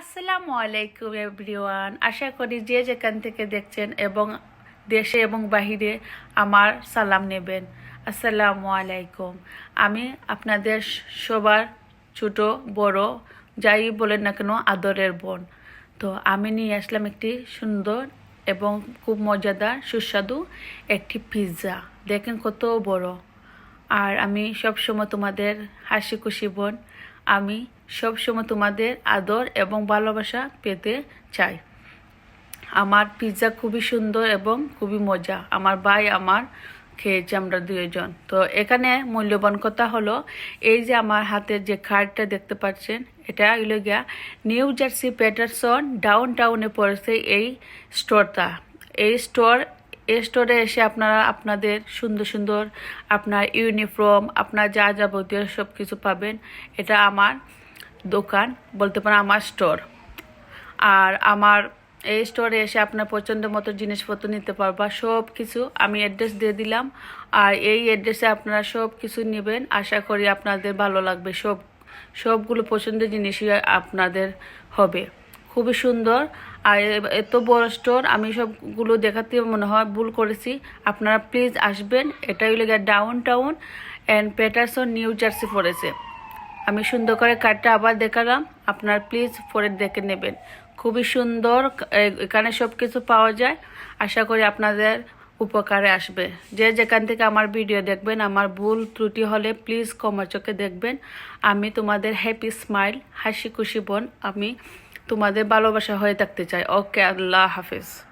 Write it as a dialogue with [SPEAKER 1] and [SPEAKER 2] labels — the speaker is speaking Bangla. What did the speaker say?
[SPEAKER 1] আসসালামু আলাইকুম এভরিওয়ান। আশা করি যে যেখান থেকে দেখছেন এবং দেশে এবং বাহিরে আমার সালাম নেবেন। আসসালামু আলাইকুম। আমি আপনাদের সবার ছোট, বড়, যাই বলেন না কেন, আদরের বোন। তো আমি নিয়ে আসলাম একটি সুন্দর এবং খুব মজাদার, সুস্বাদু একটি পিৎজা। দেখেন কত বড়। আর আমি সবসময় তোমাদের হাসি খুশি বোন। আমি সবসময় তোমাদের আদর এবং ভালোবাসা পেতে চাই। আমার পিৎজা খুবই সুন্দর এবং খুবই মজা। আমার ভাই আমার খেয়েছি, আমরা দুজন তো এখানে মূল্যবান কথা হলো, এই যে আমার হাতের যে কার্ডটা দেখতে পাচ্ছেন, এটা হইল গিয়া নিউ জার্সি প্যাটারসন ডাউন টাউনে পড়েছে এই স্টোরটা। এই স্টোর স্টোরে এসে আপনারা আপনাদের সুন্দর সুন্দর আপনার ইউনিফর্ম আপনার যা যাবতীয় সব কিছু পাবেন। এটা আমার দোকান, বলতে পারেন আমার স্টোর আর আমার এই স্টোরে এসে আপনার পছন্দ মতো জিনিসপত্র নিতে পারবা সব কিছু আমি অ্যাড্রেস দিয়ে দিলাম। আর এই অ্যাড্রেসে আপনারা সব কিছু নেবেন। আশা করি আপনাদের ভালো লাগবে। সব, সবগুলো পছন্দের জিনিসই আপনাদের হবে। খুবই সুন্দর। আর এত বড় স্টোর, আমি সবগুলো দেখাতে মনে হয় ভুল করেছি। আপনারা প্লিজ আসবেন এটা হইলে downtown and Paterson New Jersey পড়েছে। আমি সুন্দর করে কার্ডটা আবার দেখালাম, আপনার প্লিজ পরে দেখে নেবেন। খুবই সুন্দর এখানে সব কিছু পাওয়া যায়। আশা করি আপনাদের উপকারে আসবে। যে যেখান থেকে আমার ভিডিও দেখবেন, আমার ভুল ত্রুটি হলে প্লিজ কমার চোখে দেখবেন। আমি তোমাদের হ্যাপি স্মাইল হাসি খুশি বোন, আমি তোমাদের ভালোবাসা হয়ে থাকতে চাই। ওকে আল্লাহ হাফিজ।